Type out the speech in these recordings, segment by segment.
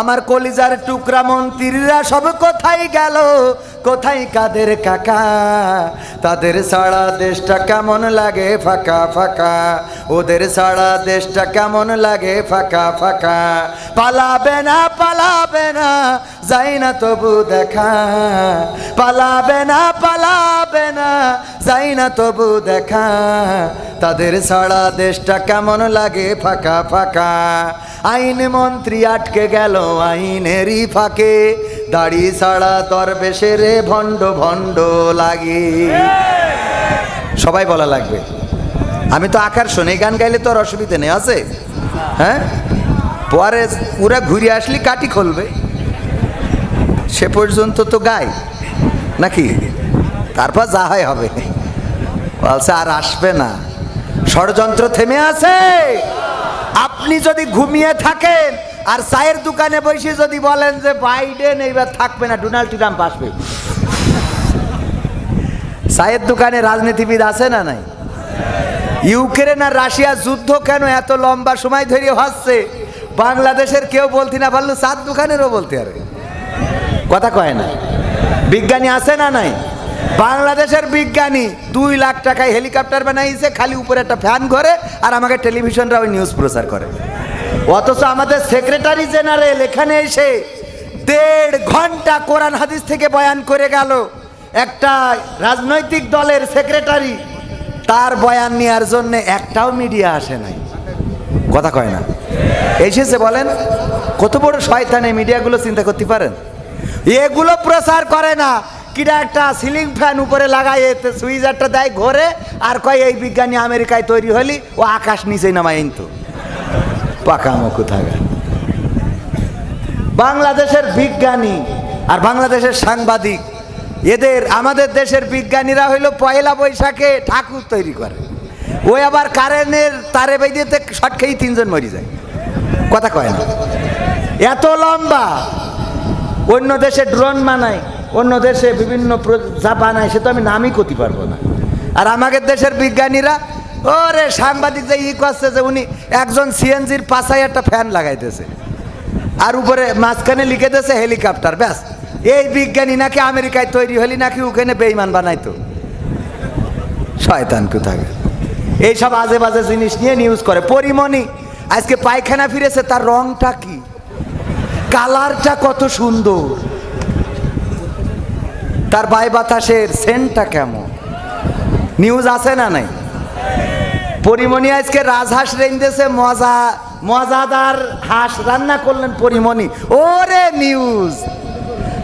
আমার কলিজার টুকরা মন্ত্রীরা সব কোথায় গেল? কোথায় কাদের কাকা? তাদের সারা দেশটা কেমন লাগে? ফাঁকা ফাঁকা। ওদের ছাড়া দেশটা কেমন লাগে? ফাঁকা ফাঁকা। পালাবে না পালাবে না, যাই না তবু দেখা। পালাবে না পালাবে না, যাই না তবু দেখা। তাদের ছাড়া দেশটা কেমন লাগে? ফাঁকা ফাঁকা। আইন মন্ত্রী আটকে গেল আইনেরই ফাঁকে। দাড়ি ছাড়া দরবেশে রে ভণ্ড ভণ্ড লাগে। সবাই বলা লাগবে। আমি তো আকার শুনে গান গাইলে তো আর অসুবিধা নেই, আছে? হ্যাঁ? পরে ওরা ঘুরে আসলি কাটি খুলবে। সে পর্যন্ত তো গাই, নাকি? তারপর যা হয় হবে। বলছে, আর আসবে না। ষড়যন্ত্র থেমে আছে। আপনি যদি ঘুমিয়ে থাকেন, আর চায়ের দোকানে বসে যদি বলেন যে বাইডেন এইবার থাকবে না, ডোনাল্ড ট্রাম্প আসবে। চায়ের দোকানে রাজনীতিবিদ আছে না নাই? ইউক্রেন আর রাশিয়া যুদ্ধ কেন এত লম্বা সময় ধরে হচ্ছে? বাংলাদেশের কেউ বলতে না, পারল চার দোকানেরও বলতে পারে কথা কয় না। বিজ্ঞানী আছে না নাই? বাংলাদেশের বিজ্ঞানী দুই লাখ টাকায় হেলিকপ্টার বানাইছে, খালি উপরে একটা ফ্যান ঘরে আর আমাকে টেলিভিশনরা ওই নিউজ প্রচার করে। অথচ আমাদের সেক্রেটারি জেনারেল এখানে এসে দেড় ঘণ্টা কোরআন হাদিস থেকে বয়ান করে গেল। একটা রাজনৈতিক দলের সেক্রেটারি তার বয়ান নেওয়ার জন্য একটাও মিডিয়া আসে নাই। কথা কয় না। এসেছে বলেন, কত বড় শয়তান মিডিয়াগুলো চিন্তা করতে পারেন? এগুলো প্রচার করে না। কিরা একটা সিলিং ফ্যান উপরে লাগাই এতে সুইজারটা দেয় ঘরে, আর কয়, এই বিজ্ঞানী আমেরিকায় তৈরি হলি, ও আকাশ নিচে নামায় কিন্তু পাকা মুখ থাকে। বাংলাদেশের বিজ্ঞানী আর বাংলাদেশের সাংবাদিক এদের, আমাদের দেশের বিজ্ঞানীরা হইল পয়লা বৈশাখে ঠাকুর তৈরি করে। ওই আবার কারেন্টের তারে বেঁধেতে শট খেয়েই তিনজন মরি যায়। কথা কয় না। এত লম্বা। অন্য দেশে ড্রোন বানায়, অন্য দেশে বিভিন্ন যা বানায়, সে তো আমি নামই করতে পারব না। আর আমাদের দেশের বিজ্ঞানীরা, ওরে সাংবাদিক যে ই করছে যে উনি একজন সিএনজির পাশায় একটা ফ্যান লাগাইতেছে। আর উপরে মাঝখানে লিখে দিয়েছে হেলিকপ্টার, ব্যাস। এই বিজ্ঞানী নাকি আমেরিকায় তৈরি হলি নাকি ওখানে বেইমান বানাইতো? শয়তান কোথাকে এইসব আজে বাজে জিনিস নিয়ে নিউজ করে। পরিমণি, আজকে পায়খানা ফিরেছে, তার রংটা কি? কালারটা কত সুন্দর। তার বাই বাতাসের সেন্টটা কেমন? নিউজ আছে না নাই? পরিমণি আজকে রাজহাঁস রেঞ্জেছে মজা মজাদার হাঁস রান্না করলেন পরিমণি। ওরে নিউজ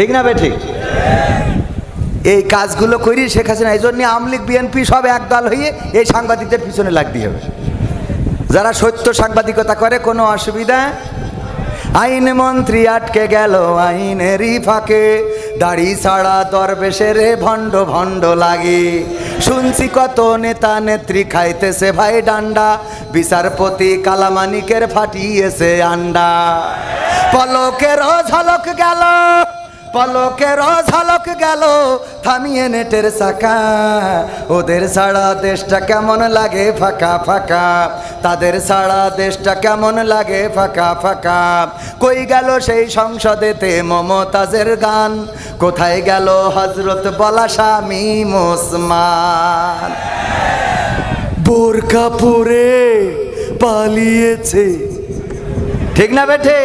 ঠিক না বে ঠিক? এই কাজগুলো করি শেখ হাসিনা এই জন্য আমলিগ বিএনপি সব একদল হয়ে এই সাংবাদিকদের পিছনে লাগতে হবে। যারা সত্য সাংবাদিকতা করে, কোনো অসুবিধা? আইন মন্ত্রী আটকে গেল আইনেরই ফাঁকে। দাড়ি ছাড়া দরবেশের ভণ্ড ভণ্ড লাগে। শুনছি কত নেতা নেত্রী খাইতেছে ভাই ডান্ডা। বিচারপতি কালামানিকের ফাটিয়েছে আন্ডা। পলকের ঝলক গেল। পলকের ঝলক গেল থামিয়ে নেটের চাকা ওদের ছাড়া দেশটা কেমন লাগে ফাঁকা ফাঁকা। তাদের ছাড়া দেশটা কেমন লাগে ফাঁকা ফাঁকা। কই গেল সেই সংসদেতে মমতাজের গান? কোথায় গেল হজরত বলা স্বামী মুসমান বোরকা পরে পালিয়েছে ঠিক না বেঠে?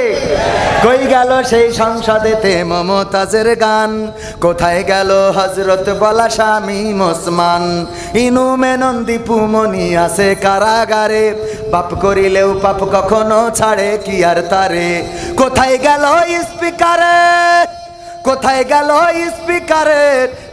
কই গেল সেই সংসদেতে মমতাজের গান? কোথায় গেল হজরত বলা স্বামী মোসমান? ইনু মেনন দীপু মনি আছে কারাগারে। পাপ করিলেও পাপ কখনো ছাড়ে, কি আর তারে? কোথায় গেল স্পিকারে? কোথায় গেল স্পিকারের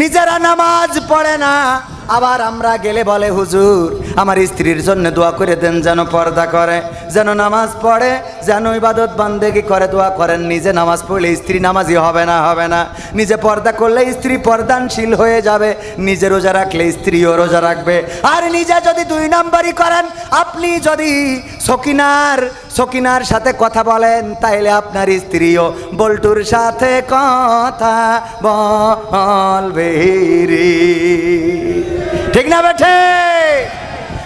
নিজেরা নামাজ পড়ে না। আবার আমরা গেলে বলে, হুজুর, আমার স্ত্রীর জন্য দোয়া করে দেন যেন পর্দা করে, যেন নামাজ পড়ে, যেন ইবাদত বান্দেগি করে, দোয়া করেন নিজে নামাজ পড়লে স্ত্রী নামাজি হবে না হবে না। নিজে পর্দা করলে স্ত্রী পর্দানশীল হয়ে যাবে, নিজে রোজা রাখলে স্ত্রীও রোজা রাখবে। আর নিজে যদি দুই নম্বরই করেন, আপনি যদি সকিনার সকিনার সাথে কথা বলেন, তাইলে আপনার স্ত্রীও বল্টুর সাথে কথা বলবে রে। ঠিক না বেঠে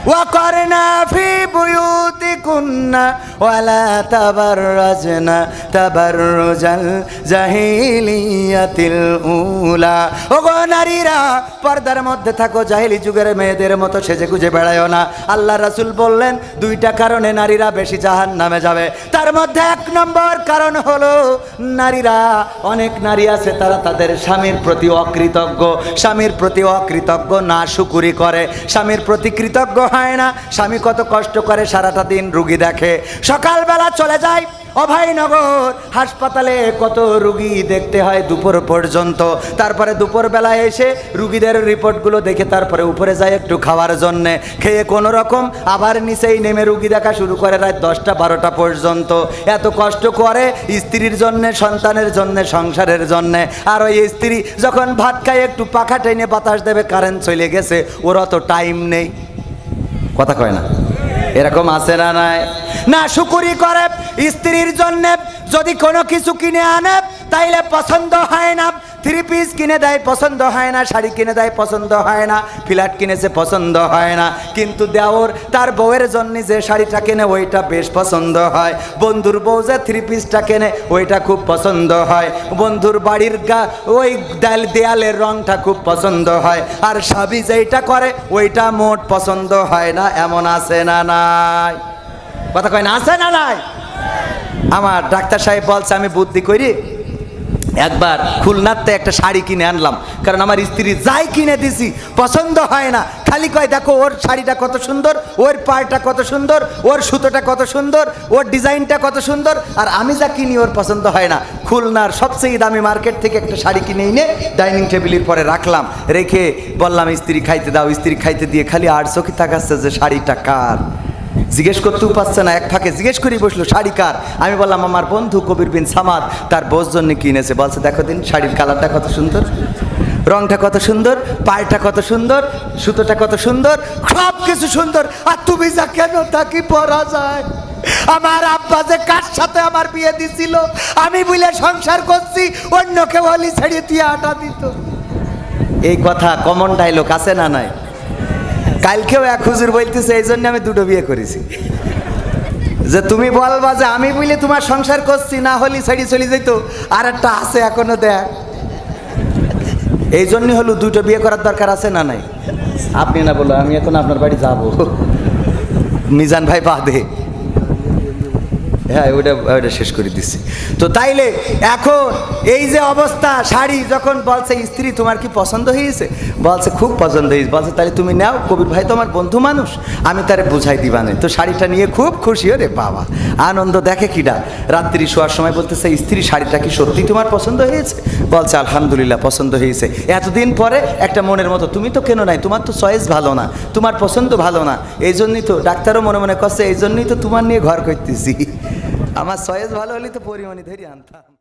وقرنا في بيوتكن ولا تبرجن تبرج الجاهلية الأولى ওগো নারীরা পর্দার মধ্যে থাকো জাহিলি যুগের মেয়েদের মতো সেজে গুজে বেড়ায়ও না আল্লাহ রাসূল বললেন দুইটা কারণে নারীরা বেশি জাহান নামে যাবে তার মধ্যে এক নম্বর কারণ হলো নারীরা অনেক নারী আছে তারা তাদের স্বামীর প্রতি অকৃতজ্ঞ স্বামীর প্রতি অকৃতজ্ঞ না শুকুরি করে স্বামীর প্রতি কৃতজ্ঞ হয় না। স্বামী কত কষ্ট করে সারাটা দিন রুগী দেখে। সকালবেলা চলে যায় অভয়নগর হাসপাতালে কত রুগী দেখতে হয় দুপুর পর্যন্ত। তারপরে দুপুরবেলা এসে রুগীদের রিপোর্টগুলো দেখে তারপরে উপরে যায় একটু খাওয়ার জন্যে। খেয়ে কোনো রকম আবার নিচেই নেমে রুগী দেখা শুরু করে রাত দশটা বারোটা পর্যন্ত। এত কষ্ট করে স্ত্রীর জন্যে, সন্তানের জন্যে, সংসারের জন্যে। আর ওই স্ত্রী যখন ভাত খায়, একটু পাখা টেনে বাতাস দেবে কারেন্ট চলে গেছে। ওর অত টাইম নেই। কথা কয় না। এরকম আছে না নাই? না শুকুরি করে স্ত্রীর জন্যে যদি কোনো কিছু কিনে আনে, তাইলে পছন্দ হয় না। থ্রি পিস কিনে দেয়, পছন্দ হয় না, শাড়ি কিনে দেয়, পছন্দ হয় না, ফ্ল্যাট কিনেছে, পছন্দ হয় না। কিন্তু দেওর, তার বউয়ের জন্য যে শাড়িটা কেনে, ওইটা বেশ পছন্দ হয়। বন্ধুর বউ যে থ্রি পিসটা কেনে, ওইটা খুব পছন্দ হয়। বন্ধুর বাড়ির গা, ওই দেয়াল, দেয়ালের রংটা খুব পছন্দ হয়। আর স্বামী যেইটা করে, ওইটা মোট পছন্দ হয় না, এমন আছে না নাই। কথা কয় না, আছে না নাই? আমার ডাক্তার সাহেব বলছে, আমি বুদ্ধি করি। একবার খুলনাতে একটা শাড়ি কিনে আনলাম। কারণ আমার স্ত্রী যাই কিনে দিছি, পছন্দ হয় না। খালি কয়, দেখো, ওর শাড়িটা কত সুন্দর, ওর পাড়টা কত সুন্দর, ওর সুতোটা কত সুন্দর, ওর ডিজাইনটা কত সুন্দর, আর আমি যা কিনি ওর পছন্দ হয় না। খুলনার সবচেয়ে দামি মার্কেট থেকে একটা শাড়ি কিনে এনে ডাইনিং টেবিলের পরে রাখলাম। রেখে বললাম, স্ত্রী, খাইতে দাও। স্ত্রী খাইতে দিয়ে খালি আর চোখে তাকাচ্ছে যে শাড়িটা কার। জিজ্ঞেস করতেও পারছে না, এক ফাঁকে জিজ্ঞেস করেই বসল, শাড়ি কার? আমি বললাম, আমার বন্ধু কবির বিন সামাদ, তার বোস জন্য কিনেছে বলছে, দেখো দিন, শাড়ির কালারটা কত সুন্দর, রংটা কত সুন্দর, পায়েটা কত সুন্দর, সুতোটা কত সুন্দর সব কিছু সুন্দর, আর তুমি যা কেন তাকে পরা যায়? আমার আব্বা যে কার সাথে আমার বিয়ে দিছিল, আমি বলে সংসার করছি, অন্য কেউ হলি ছেড়ে দিয়ে আটা দিত। এই কথা কমন ডায়লগ আছে না নাই? কালকেও এক হুজুর বলতেছে, এই জন্য আমি দুটো বিয়ে করেছি। যে তুমি বলবা যে, আমি বলে তোমার সংসার করছি, না হলি ছেড়ে চলে যেত। আর একটা আছে এখনও দেখ। এই জন্য হলো দুটো বিয়ে করার দরকার আছে না নাই? আপনি না বলো, আমি এখন আপনার বাড়ি যাব। মিজান ভাই বাদে। হ্যাঁ ওটা ওটা শেষ করে দিচ্ছি। তো তাইলে এখন এই যে অবস্থা, শাড়ি যখন বলছে, স্ত্রী, তোমার কি পছন্দ হয়েছে? বলছে, খুব পছন্দ হয়েছে। বলছে তাহলে তুমি নাও, কবির ভাই তো আমার বন্ধু মানুষ, আমি তারে বুঝাই দিবা না তো শাড়িটা নিয়ে খুব খুশি রে বাবা। আনন্দ দেখে কিডা? রাত্রি শোয়ার সময় বলতেছে, স্ত্রী, শাড়িটা কি সত্যি তোমার পছন্দ হয়েছে? বলছে, আলহামদুলিল্লাহ, পছন্দ হয়েছে। এতদিন পরে একটা মনের মতো, তুমি তো কেন নাই? তোমার তো চয়েস ভালো না, তোমার পছন্দ ভালো না। এই জন্যই তো ডাক্তারও মনে মনে করছে এই জন্যই তো তোমার নিয়ে ঘর করতেছি। আমার চয়েস ভালো হলে তো পরিমাণে ধরে আনতাম